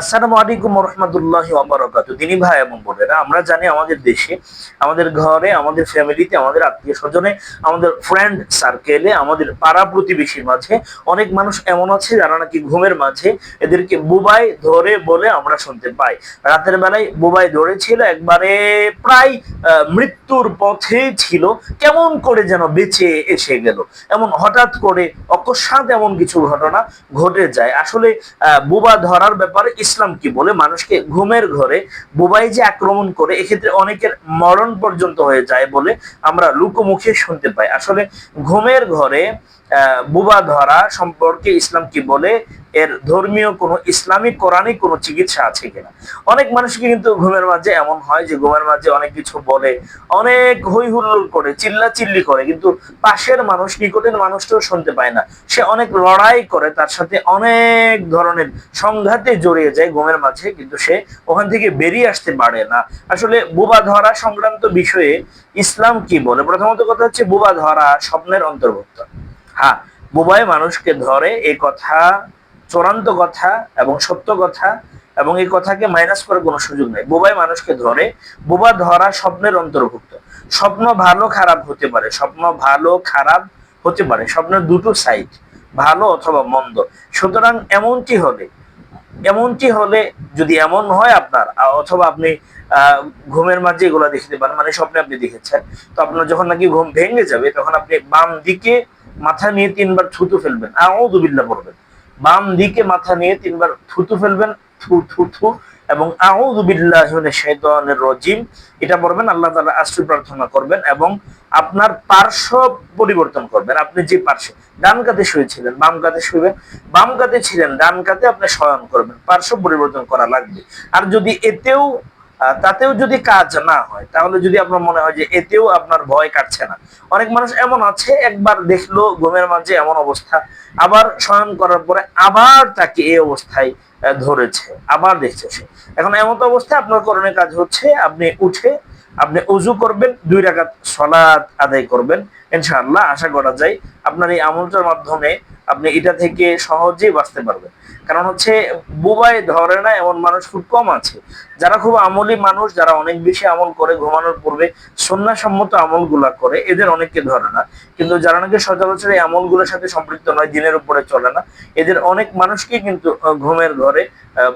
আসসালামু আলাইকুম রহমতুল্লাহ ওবরাকাত দিনী ভাই এবং বোনেরা, আমরা জানি আমাদের দেশে, আমাদের ঘরে, আমাদের ফ্যামিলিতে, আমাদের আত্মীয় স্বজনে, আমাদের ফ্রেন্ড সার্কেলে আমাদের পাড়া প্রতিবেশীর মাঝে অনেক মানুষ এমন আছে যারা নাকি ঘুমের মাঝে এদেরকে বুবাই ধরে বলে আমরা শুনতে পাই। রাতের বেলায় বুবাই ধরেছিল, একবারে প্রায় মৃত্যুর পথে ছিল। কেমন করে যেন বেঁচে এসে গেল। এমন হঠাৎ করে অকস্মাৎ এমন কিছু ঘটনা ঘটে যায়। আসলে বুবা ধরার ব্যাপারে ইসলাম কি বলে? মানুষকে ঘুমের ঘরে বোবাই যে আক্রমণ করে, এক্ষেত্রে অনেকের মরণ পর্যন্ত হয়ে যায় বলে আমরা লুকোমুখে শুনতে পাই। আসলে ঘুমের ঘরে বোবা ধরা সম্পর্কে ইসলাম কি বলে? এর ধর্মীয় কোনো ইসলামিক, কোরআনিক কোনো চিকিৎসা আছে কিনা? অনেক মানুষকে কিন্তু ঘুমের মাঝে এমন হয় যে ঘুমের মাঝে অনেক কিছু বলে, অনেক হই হুল্লোড় করে চিল্লা চিল্লি করে, কিন্তু পাশের মানুষ, নিকটের মানুষটাও শুনতে পায় না। সে অনেক লড়াই করে, তার সাথে অনেক ধরনের সংঘাতে জড়িয়ে যায় ঘুমের মাঝে, কিন্তু সে ওখান থেকে বেরিয়ে আসতে পারে না। আসলে বোবা ধরা সংক্রান্ত বিষয়ে ইসলাম কি বলে? প্রথমত কথা হচ্ছে বোবা ধরা স্বপ্নের অন্তর্ভুক্ত। হ্যাঁ বুবাই মানুষকে ধরে এই কথা চূড়ান্ত কথা এবং সত্য কথা এবং এই কথাকে মাইনাস করার কোনো সুযোগ নেই। বোবাই মানুষকে ধরে, বোবা ধরা স্বপ্নের অন্তর্ভুক্ত। স্বপ্ন ভালো, খারাপ হতে পারে। স্বপ্ন ভালো, খারাপ হতে পারে। স্বপ্নের দুটো সাইড ভালো অথবা মন্দ। সুতরাং এমনটি হলে এমনটি হলে যদি এমন হয় আপনার অথবা আপনি ঘুমের মাঝে এগুলো দেখতে পারেন। মানে স্বপ্নে আপনি দেখেছেন। তো আপনার যখন নাকি ঘুম ভেঙে যাবে, তখন আপনি বাম দিকে মাথা নিয়ে তিনবার থুতু ফেলবেন। আউদুবিল্লাহ পড়বেন বাম দিকে মাথা নিয়ে তিনবার থুতু ফেলবেন, থু থু থু, এবং আউদুবিল্লাহ রজিম, এটা বলবেন আল্লাহ তালা আশ্রয় প্রার্থনা করবেন এবং আপনার পার্শ্ব পরিবর্তন করবেন। আপনি যে পার্শ্বে, ডান কাতে শুয়েছিলেন, বাম কাতে শুবেন বাম কাতে ছিলেন, ডান কাতে আপনি শয়ন করবেন, পার্শ্ব পরিবর্তন করা লাগবে। আর যদি এতেও তাতেও যদি কাজ না হয়, তাহলে যদি আপনার মনে হয় যে এতেও আপনার ভয় কাটছে না। অনেক মানুষ এমন আছে, একবার দেখল ঘুমের মাঝে এমন অবস্থা, আবার শয়ন করার পরে আবার তাকে এই অবস্থায় ধরেছে, আবার দেখছে সে। এখন এমন তো অবস্থায় আপনার করণীয় কাজ হচ্ছে আপনি উঠে, আপনি উজু করবেন, দুই রাকাত সলাৎ আদায় করবেন। ইনশাআল্লাহ, আশা করা যায় আপনার এই আমলটার মাধ্যমে আপনি এটা থেকে সহজেই বাঁচতে পারবেন। কারণ হচ্ছে, বুবাই ধরে না, এমন মানুষ খুব কম আছে। যারা খুব আমলি মানুষ, যারা অনেক বেশি আমল করে, ঘুমানোর পূর্বে সন্ন্যাসম্মত আমলগুলা করে, এদের অনেককে ধরে না। কিন্তু যারা নাকি সচরাচর এই আমলগুলোর সাথে সম্পৃক্ত নয়, দিনের উপরে চলে না, এদের অনেক মানুষকে কিন্তু ঘুমের ঘরে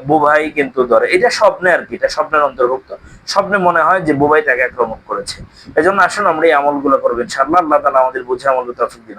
বুবাই কিন্তু ধরে। এটা স্বপ্নে আর কি, এটা স্বপ্নের অন্তর্ভুক্ত। স্বপ্নে মনে হয় যে বুবাই তাকে আক্রমণ করেছে। এজন্য আসুন আমরা এই আমলগুলো করবেন ইনশাআল্লাহ। আল্লাহ তালা আমাদের বুঝে আমল তৌফিক দিন।